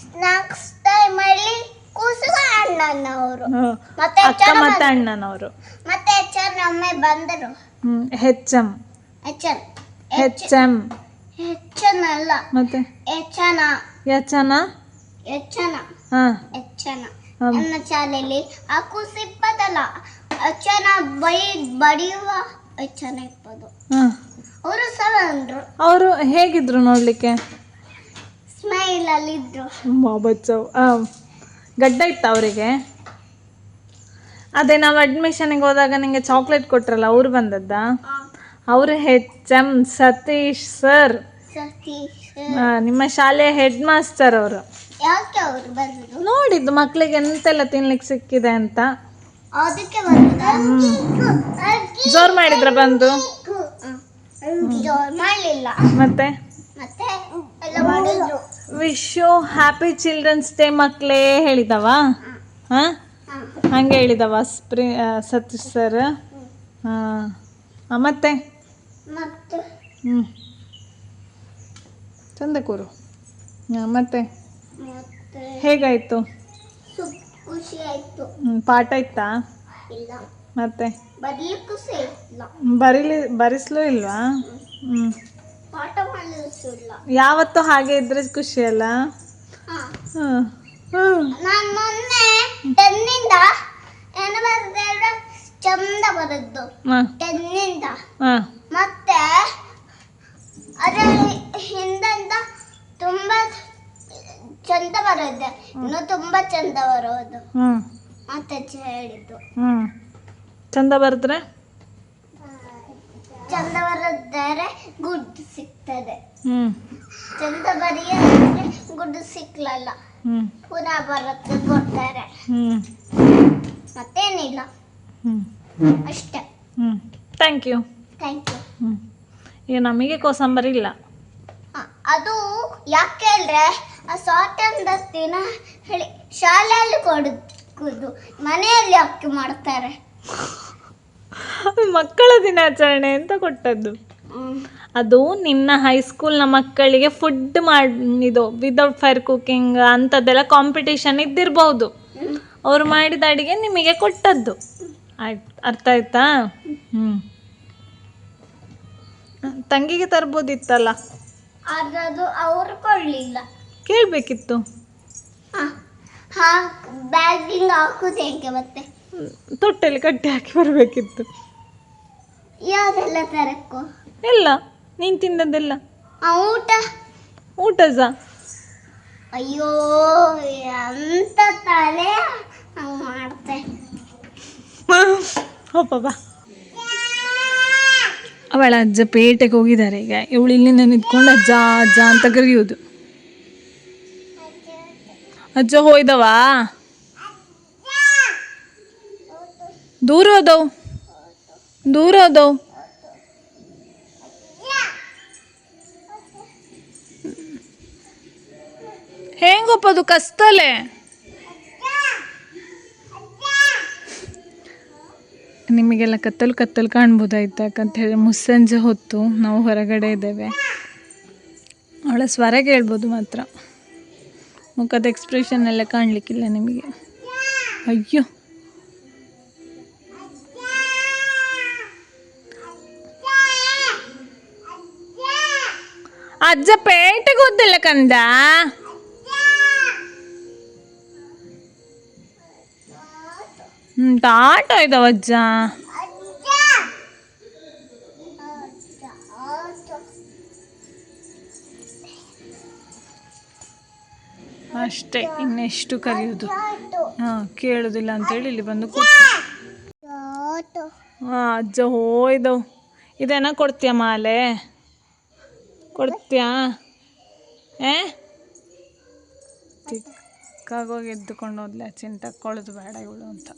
ಸ್ನಾಕ್ಸ್ ಟೈಮಲ್ಲಿ ಕೂಸು ಅಣ್ಣನವರು. ಮತ್ತೆ ಅಕ್ಕ ಮತ್ತೆ ಅಣ್ಣನವರು. ಮತ್ತೆ ಹೆಚ್ಚನ ಒಮ್ಮೆ ಬಂದರು. ಹ್ಮ್ ಹೆಚ್ ಎಚ್ ಎಂ ಹೆಚ್ಚನ ಅಲ್ಲ. ಮತ್ತೆ? ಹೆಚ್ಚನ ಯಚನ ಹೆಚ್ಚನ ಹಾಂ. ಹೆಚ್ಚನ ಹ್ಮ್. ನನ್ನ ಶಾಲೆಯಲ್ಲಿ ಆ ಸಿಪ್ಪದಲ್ಲ ಹೆಚ್ಚನ ಬೈ ಬಡಿಯುವ ಹೆಚ್ಚನ ಇಪ್ಪದು ಹಾಂ. ಅವರು ಸಹ ಅಂದ್ರು. ಅವರು ಹೇಗಿದ್ರು ನೋಡ್ಲಿಕ್ಕೆ? ಸ್ಮೈಲ್ ಅಲ್ಲಿ ಇದ್ರು. ಬಚ್ಚವ್. ಗಡ್ಡ ಇತ್ತ ಅವರಿಗೆ? ಅದೇ ನಾವು ಅಡ್ಮಿಷನಿಗೆ ಹೋದಾಗ ನಿಮಗೆ ಚಾಕ್ಲೇಟ್ ಕೊಟ್ರಲ್ಲ ಅವ್ರು ಬಂದದ್ದಾ? ಅವರು ಹೆಚ್ ಎಂ ಸತೀಶ್ ಸರ್. ನಿಮ್ಮ ಶಾಲೆಯ ಹೆಡ್ ಮಾಸ್ಟರ್ ಅವರು. ಯಾಕೆ ಅವರು ಬಂದ್ರು? ನೋಡಿದ್ದು ಮಕ್ಕಳಿಗೆ ಎಂತೆಲ್ಲ ತಿನ್ಲಿಕ್ಕೆ ಸಿಕ್ಕಿದೆ ಅಂತ. ಅದಕ್ಕೆ ಬಂದ್ರು. ಜೋರ್ ಮಾಡಿದ್ರ ಬಂದು? ಜೋರ್ ಮಾಡಲಿಲ್ಲ. ಮತ್ತೆ? ಮತ್ತೆ ಎಲ್ಲ ಮಾಡಿದ್ರು. Wish you happy children's day ಮಕ್ಕಳೇ ಹೇಳಿದವ? ಹಾಂ? ಹ. ಹಂಗೆ ಹೇಳಿದವ ಸ್ಪ್ರಿ ಆ, ಸತೀಶ್ ಸರ್. ಹಾಂ. ಮತ್ತೆ? ಮತ್ತೆ? ಹ್ಞೂ ಚಂದ ಕೂರು. ಹಾಂ ಮತ್ತೆ? ಮತ್ತೆ? ಹೇಗಾಯಿತು? ಖುಷಿ ಆಯಿತು. ಹ್ಞೂ ಪಾಠ ಇತ್ತಾ ಇಲ್ಲ. ಮತ್ತೆ? ಬರ್ಲಿಕ್ಕೂ ಸಹ ಇಲ್ಲ. ಬರೀಲಿ ಬರಿಸ್ಲೂ ಇಲ್ವಾ? ಹ್ಞೂ ಪಾಠ ಮಾಡಲಿಕ್ಕೂ ಇಲ್ಲ. ಯಾವತ್ತೂ ಹಾಗೆ ಇದ್ರೆ ಖುಷಿ ಅಲ್ಲ? ಹ. ಹಾಂ ಹ್ಞೂ ನಾನ್ ಮೊನ್ನೆ ಟೆನ್ನಿಂದ ಏನು ಬರೆದ್ರೆ ಚಂದ ಬರದ್ದು. ಹಾಂ. ಟೆನ್ನಿಂದ ಹಾಂ. ಮತ್ತೆ ಅದರ ಹಿಂದಿಂದ ತುಂಬಾ ಚಂದ ಬರುತ್ತೆ. ಇನ್ನು ತುಂಬಾ ಚಂದ ಬರೋದು. ಹ್ಞೂ ಮತ್ತೆ ಹೇಳಿದ್ದು. ಹ್ಞೂ ಚಂದ ಬರೆದ್ರೆ ಚಂದ ಬರೆದರೆ ಗುಡ್ ಸಿಗ್ತದೆ. ಹ್ಞೂ ಚಂದ ಬರೆಯದ್ರೆ ಗುಡ್ ಸಿಕ್ಲಲ್ಲ ಹ್ಞೂ ಪುನಃ ಬರುತ್ತೆ ಕೊಡ್ತಾರೆ. ಹ್ಞೂ ಮತ್ತೇನಿಲ್ಲ. ಹ್ಞೂ ಅಷ್ಟೇ. ಹ್ಞೂ ಥ್ಯಾಂಕ್ ಯು ಥ್ಯಾಂಕ್ ಯು ಈಗ ನಮಗೆ ಕೋಸಂಬರಿ ಇಲ್ಲ ಅದು ಯಾಕೆ ಹೇಳಿದ್ರೆ ಆ ಸ್ವಾತಂತ್ರ್ಯ ದಿನ ಹೇಳಿ ಶಾಲೆಯಲ್ಲಿ ಕೊಡುದು ಮನೆಯಲ್ಲಿ ಅಕ್ಕಿ ಮಾಡ್ತಾರೆ. ಮಕ್ಕಳ ದಿನಾಚರಣೆ ಅಂತ ಕೊಟ್ಟದ್ದು. ಅದು ನಿನ್ನ ಹೈಸ್ಕೂಲ್ನ ಮಕ್ಕಳಿಗೆ ಫುಡ್ ಮಾಡಿ ಇದು ವಿದೌಟ್ ಫೈರ್ ಕುಕಿಂಗ್ ಅಂಥದ್ದೆಲ್ಲ ಕಾಂಪಿಟೇಷನ್ ಇದ್ದಿರಬಹುದು ಅವ್ರು ಮಾಡಿದ ಅಡುಗೆ ನಿಮಗೆ ಕೊಟ್ಟದ್ದು. ಆಯ್ತು ಅರ್ಥ ಆಯ್ತಾ? ಹ್ಞೂ ತಂಗಿಗೆ ತರ್ಬೋದಿತ್ತಲ್ಲ? ಆದ್ರೆ ಅದು ಅವರು ಕೊಡಲಿಲ್ಲ. ಕೇಳಬೇಕಿತ್ತು. ಹಾ ಬ್ಯಾಗಿಂಗ್ ಹಾಕುದು ಹೇಗೆ ಮತ್ತೆ? ತೊಟ್ಟೆಲಿ ಕಟ್ಟಿ ಹಾಕಿ ಬರಬೇಕಿತ್ತು. ಯಾವುದೆಲ್ಲ ತರಕ್ಕೂ? ಇಲ್ಲ ನೀನು ತಿಂದದ್ದೆಲ್ಲ. ಆ, ಊಟ? ಊಟ ಸಹ ಅಯ್ಯೋ ಎಂತ ತಲೆ ಹಂಗ್ ಮಾಡ್ತೆ ಹೋಪ ಬಾ. ಅವಳ ಅಜ್ಜ ಪೇಟೆಗೆ ಹೋಗಿದ್ದಾರೆ. ಈಗ ಇವಳು ಇಲ್ಲಿಂದ ನಿಂತ್ಕೊಂಡು ಅಜ್ಜ ಅಜ್ಜ ಅಂತ ಕರೆಯೋದು ಅಜ್ಜ ಹೋಯ್ದವಾ? ದೂರ ಹೋದವು. ದೂರ ಹೋದವು. ಹೆಂಗೊಪ್ಪದು ಕಸ್ತಲೆ? ನಿಮಗೆಲ್ಲ ಕತ್ತಲು ಕತ್ತಲು ಕಾಣ್ಬೋದಾಯ್ತು ಹೇಳಿ ಮುಸ್ಸಂಜೆ ಹೊತ್ತು ನಾವು ಹೊರಗಡೆ ಇದ್ದೇವೆ. ಅವಳ ಸ್ವರ ಕೇಳ್ಬೋದು ಮಾತ್ರ. ಮುಖದ ಎಕ್ಸ್ಪ್ರೆಷನ್ ಎಲ್ಲ ಕಾಣಲಿಕ್ಕಿಲ್ಲ ನಿಮಗೆ. ಅಯ್ಯೋ. ಅಜ್ಜ ಪೇಟೆಗೆ ಗೊತ್ತಿಲ್ಲ ಕಂದ? ಹ್ಞೂ ಇದಾವ ಅಜ್ಜ ಅಷ್ಟೇ, ಇನ್ನೆಷ್ಟು ಕರೆಯೋದು ಹಾಂ, ಕೇಳೋದಿಲ್ಲ ಅಂತೇಳಿ ಇಲ್ಲಿ ಬಂದು ಹಾಂ, ಅಜ್ಜ ಹೋಯ್ದವು. ಇದೇನ ಕೊಡ್ತೀಯ ಮಾಲೆ? ಕೊಡ್ತೀಯಾ? ಏ? ಚಿಕ್ಕಾಗೋಗಿ ಎದ್ದುಕೊಂಡು ಹೋದ್ಲೆ ಚಿಂತ, ಕೊಳೋದು ಬೇಡ ಇವಳು ಅಂತ.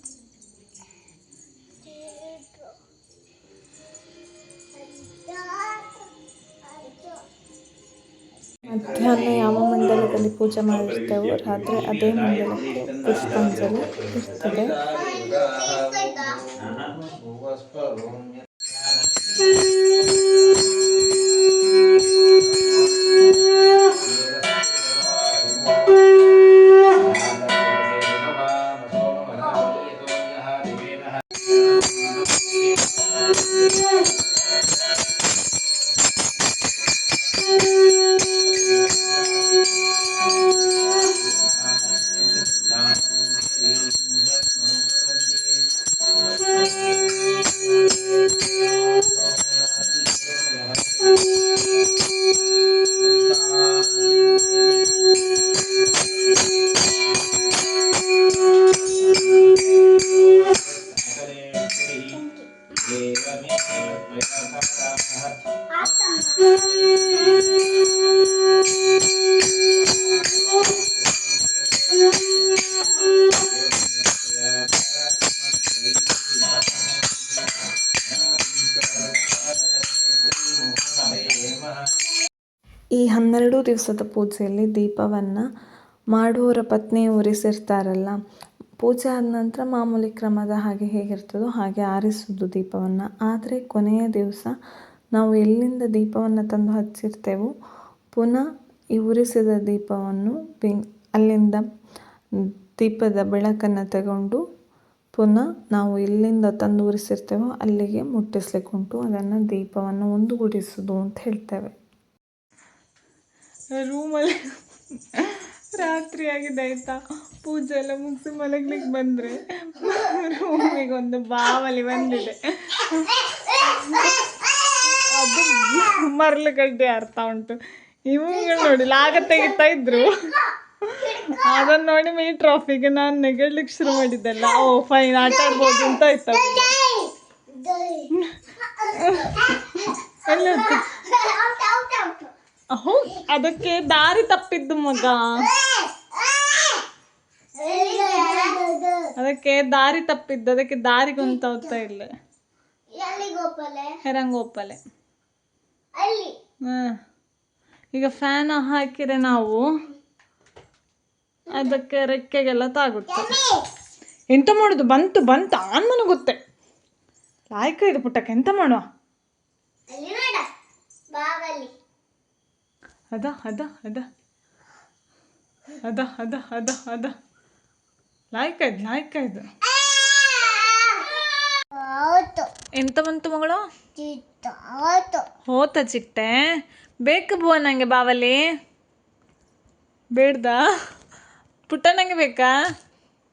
ಮಧ್ಯಾಹ್ನ ಯಾವ ಮಂಡಲದಲ್ಲಿ ಪೂಜೆ ಮಾಡಿರ್ತೇವೋ. ರಾತ್ರಿ ಅದೇ ಮಂಡಲಕ್ಕೆ ಪುಷ್ಪಾಂಜಲಿ ಇರ್ತದೆ. ಈ ದಿವಸದ ಪೂಜೆಯಲ್ಲಿ ದೀಪವನ್ನು ಮಾಡುವವರ ಪತ್ನಿ ಉರಿಸಿರ್ತಾರಲ್ಲ ಪೂಜೆ ಆದ ನಂತರ ಮಾಮೂಲಿ ಕ್ರಮದ ಹಾಗೆ ಹೇಗಿರ್ತದೋ ಹಾಗೆ ಆರಿಸೋದು ದೀಪವನ್ನು. ಆದರೆ ಕೊನೆಯ ದಿವಸ ನಾವು ಎಲ್ಲಿಂದ ದೀಪವನ್ನು ತಂದು ಹಚ್ಚಿರ್ತೇವೋ ಪುನಃ ಈ ಉರಿಸಿದ ದೀಪವನ್ನು ಅಲ್ಲಿಂದ ದೀಪದ ಬೆಳಕನ್ನು ತಗೊಂಡು ಪುನಃ ನಾವು ಎಲ್ಲಿಂದ ತಂದು ಉರಿಸಿರ್ತೇವೋ ಅಲ್ಲಿಗೆ ಮುಟ್ಟಿಸ್ಲಿಕ್ಕೆ ಉಂಟು ಅದನ್ನು ದೀಪವನ್ನು ಒಂದುಗೂಡಿಸೋದು ಅಂತ ಹೇಳ್ತೇವೆ. ರೂಮಲ್ಲಿ ರಾತ್ರಿ ಆಗಿದೆ ಆಯ್ತಾ? ಪೂಜೆ ಎಲ್ಲ ಮುಗಿಸಿ ಮಲಗ್ಲಿಕ್ಕೆ ಬಂದರೆ ರೂಮಿಗೆ ಒಂದು ಬಾವಲಿ ಬಂದಿದೆ. ಅದು ಮರಳು ಗಡ್ಡೆ ಅರ್ಥ ಉಂಟು. ಇವುಗಳು ನೋಡಿ ಲಾಗ ತೆಗಿತಾ ಇದ್ರು. ಅದನ್ನ ನೋಡಿ ಮೇ ಟ್ರಾಫಿಗೆ ನಾನು ನೆಗಡ್ಲಿಕ್ಕೆ ಶುರು ಮಾಡಿದ್ದಲ್ಲ. ಓ ಫೈನ್ ಆಟ ಆಡ್ಬೋದು ಅಂತ ಆಯ್ತು. ಎಲ್ಲಿ ಹೌದ್ ಅದಕ್ಕೆ ದಾರಿ ತಪ್ಪಿದ್ದು ಮಗ. ಅದಕ್ಕೆ ದಾರಿ ತಪ್ಪಿದ್ದು, ಅದಕ್ಕೆ ದಾರಿಗೆ ಅಂತ ಹೋಗ್ತಾ ಇಲ್ಲ. ಹೆರಂಗೋಪಲೆ. ಹ್ಮ್ ಈಗ ಫ್ಯಾನ್ ಹಾಕಿದ್ರೆ ನಾವು ಅದಕ್ಕೆ ರೆಕ್ಕೆಗೆಲ್ಲ ತಾಗುತ್ತೆ ಎಂತ ಮಾಡೋದು? ಬಂತು ಬಂತು ಆನ್ಮನ ಗೊತ್ತೆ ಲಾಯ್ಕ ಇದು ಪುಟ್ಟಕ್ಕೆ, ಎಂತ ಮಾಡುವ? ಅದ ಅದ ಅದ. ಅದ ಅದ ಅದ ಅದ. ಲಾಯ್ಕ ಇದು ಲಾಯ್ಕ ಇದು ಎಂತ ಬಂತು ಮಗಳು? ಹೋತ ಚಿಟ್ಟೆ. ಬೇಕು ಬುವ ನನಗೆ ಬಾವಲಿ. ಬೇಡ್ದ? ಪುಟ್ಟ ನಂಗೆ ಬೇಕಾ?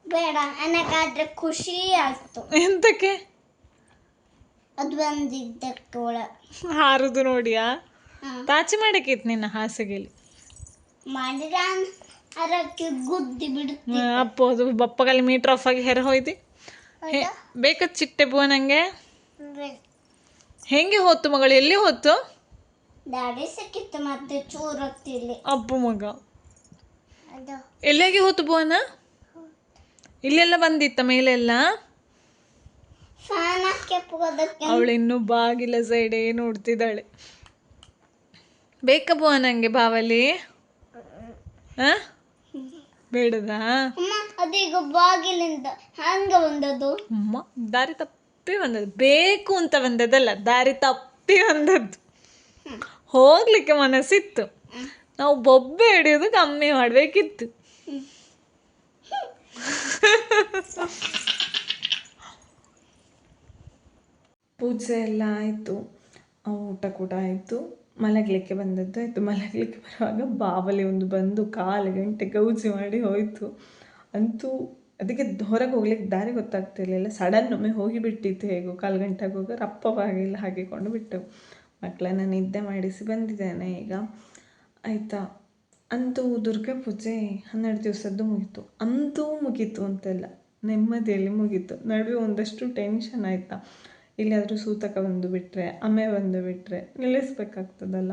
ಬೇಡ ನನಗಾದ್ರೆ ಖುಷಿ ಆಯ್ತು. ಎಂತಕ್ಕೆ? ಅದು ಬಂದಿದ್ದಕ್ಕೆ ಹಾರುದು ನೋಡಿಯಾ? ತಾಚಿ ಮಾಡಕ್ಕಿತ್ತು ನಿನ್ನ ಹಾಸಿಗೆಲಿ. ಅಪ್ಪ ಅದಕ್ಕೆ ಗುದ್ದಿ ಬಿಡುತ್ತೆ ಅಪ್ಪು ಅದು ಬಪ್ಪಗಲ್ಲಿ ಮೀಟರ್ ಆಫ್ ಆಗಿ ಹೆರ ಹೋಯ್ತಿ. ಬೇಕದ್ ಚಿಟ್ಟೆ ಬೂ ನಂಗೆ? ಹೆಂಗೆ ಹೋತು ಮಗಳು ಎಲ್ಲಿ ಹೋತು ದಾಡಿ ಸಿಕ್ಕಿತ್ತು ಮತ್ತೆ ಅಪ್ಪು ಮಗ. ಎಲ್ಲಿಗೆ ಹೋತು ಬುವನ ಇಲ್ಲೆಲ್ಲ ಬಂದಿತ್ತ ಮೇಲೆಲ್ಲ? ಅವಳು ಇನ್ನೂ ಬಾಗಿಲ ಸೈಡೇ ನೋಡ್ತಿದ್ದಾಳೆ. ಬೇಕಾ ಬುವ ನಂಗೆ ಬಾವಲಿ? ಬೇಡದಾ? ಅಮ್ಮ ಅದೀಗ ಬಾಗಿಲಿಂದ ಹಂಗ ಬಂದದ್ದು. ಅಮ್ಮ ದಾರಿ ತಪ್ಪಿ ಬಂದದ್ದು. ಬೇಕು ಅಂತ ಬಂದದ್ದಲ್ಲ ದಾರಿ ತಪ್ಪಿ ಬಂದದ್ದು. ಹೋಗ್ಲಿಕ್ಕೆ ಮನಸ್ಸಿತ್ತು. ನಾವು ಬೊಬ್ಬೆ ಹಿಡಿಯೋದು ಕಮ್ಮಿ ಮಾಡಬೇಕಿತ್ತು. ಪೂಜೆ ಎಲ್ಲ ಆಯಿತು. ಊಟ ಕೂಡ ಆಯಿತು. ಮಲಗಲಿಕ್ಕೆ ಬಂದದ್ದು. ಆಯಿತು, ಮಲಗಲಿಕ್ಕೆ ಬರುವಾಗ ಬಾವಲಿ ಒಂದು ಬಂದು ಕಾಲು ಗಂಟೆ ಗೌಜಿ ಮಾಡಿ ಹೋಯಿತು. ಅಂತೂ ಅದಕ್ಕೆ ಹೊರಗೆ ಹೋಗ್ಲಿಕ್ಕೆ ದಾರಿ ಗೊತ್ತಾಗ್ತಿರ್ಲಿಲ್ಲ. ಸಡನ್ ಒಮ್ಮೆ ಹೋಗಿಬಿಟ್ಟಿತ್ತು ಹೇಗೋ, ಕಾಲು ಗಂಟೆ ಹೋಗಿ ರಪ್ಪವಾಗಿಲ್ಲ ಹಾಕಿಕೊಂಡು ಬಿಟ್ಟೆವು ಮಕ್ಕಳನ್ನ ನಿದ್ದೆ ಮಾಡಿಸಿ ಬಂದಿದ್ದೇನೆ ಈಗ. ಆಯಿತಾ? ಅಂತೂ ದುರ್ಗಾ ಪೂಜೆ ಹನ್ನೆರಡು ದಿವಸದ್ದು ಮುಗೀತು. ಅಂತೂ ಮುಗೀತು ಅಂತೆಲ್ಲ. ನೆಮ್ಮದಿಯಲ್ಲಿ ಮುಗೀತು. ನಡುವೆ ಒಂದಷ್ಟು ಟೆನ್ಷನ್ ಆಯಿತಾ? ಎಲ್ಲಿಯಾದರೂ ಸೂತಕ ಬಂದು ಬಿಟ್ಟರೆ ಅಮೆ ಬಂದು ಬಿಟ್ಟರೆ ನಿಲ್ಲಿಸ್ಬೇಕಾಗ್ತದಲ್ಲ.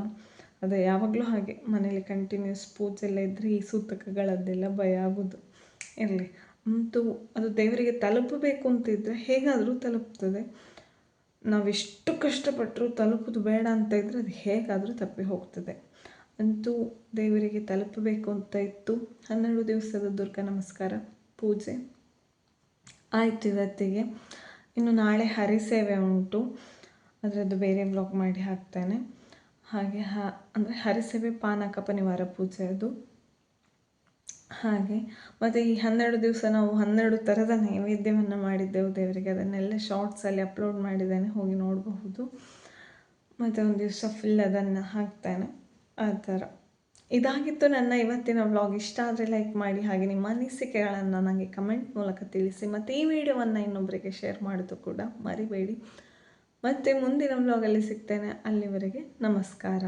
ಅದೇ ಯಾವಾಗಲೂ ಹಾಗೆ. ಮನೇಲಿ ಕಂಟಿನ್ಯೂಸ್ ಪೂಜೆ ಎಲ್ಲ ಇದ್ದರೆ ಈ ಸೂತಕಗಳದ್ದೆಲ್ಲ ಭಯ ಆಗೋದು. ಇರಲಿ. ಅಂತೂ ಅದು ದೇವರಿಗೆ ತಲುಪಬೇಕು ಅಂತಿದ್ದರೆ ಹೇಗಾದರೂ ತಲುಪ್ತದೆ. ನಾವೆಷ್ಟು ಕಷ್ಟಪಟ್ಟರು ತಲುಪೋದು ಬೇಡ ಅಂತ ಇದ್ದರೆ ಅದು ಹೇಗಾದರೂ ತಪ್ಪಿ ಹೋಗ್ತದೆ. ಅಂತೂ ದೇವರಿಗೆ ತಲುಪಬೇಕು ಅಂತ ಇತ್ತು. ಹನ್ನೆರಡು ದಿವಸದ ದುರ್ಗಾ ನಮಸ್ಕಾರ. ಪೂಜೆ. ಆಯಿತು ಇವತ್ತಿಗೆ. ಇನ್ನು ನಾಳೆ ಹರಿಸೇವೆ ಉಂಟು. ಅದರದ್ದು ಬೇರೆ ಬ್ಲಾಗ್ ಮಾಡಿ ಹಾಕ್ತೇನೆ. ಹಾಗೆ ಹಾ, ಅಂದರೆ ಹರಿಸೇವೆ ಪಾನಕ ಪನಿವಾರ ಪೂಜೆ ಅದು. ಹಾಗೆ, ಮತ್ತು ಈ ಹನ್ನೆರಡು ದಿವಸ ನಾವು ಹನ್ನೆರಡು ಥರದ ನೈವೇದ್ಯವನ್ನು ಮಾಡಿದ್ದೆವು ದೇವರಿಗೆ. ಅದನ್ನೆಲ್ಲ ಶಾರ್ಟ್ಸಲ್ಲಿ ಅಪ್ಲೋಡ್ ಮಾಡಿದ್ದೇನೆ, ಹೋಗಿ ನೋಡಬಹುದು. ಮತ್ತು ಒಂದು ದಿವಸ ಫುಲ್ ಅದನ್ನು ಹಾಕ್ತೇನೆ. ಆ ಥರ. ಇದಾಗಿತ್ತು ನನ್ನ ಇವತ್ತಿನ ವ್ಲಾಗ್ ಇಷ್ಟ ಆದರೆ ಲೈಕ್ ಮಾಡಿ, ಹಾಗೆ ನಿಮ್ಮ ಅನಿಸಿಕೆಗಳನ್ನು ನನಗೆ ಕಮೆಂಟ್ ಮೂಲಕ ತಿಳಿಸಿ. ಮತ್ತು ಈ ವಿಡಿಯೋವನ್ನು ಇನ್ನೊಬ್ಬರಿಗೆ ಶೇರ್ ಮಾಡೋದು ಕೂಡ ಮರಿಬೇಡಿ. ಮತ್ತು ಮುಂದಿನ ವ್ಲಾಗಲ್ಲಿ ಸಿಗ್ತೇನೆ. ಅಲ್ಲಿವರೆಗೆ ನಮಸ್ಕಾರ.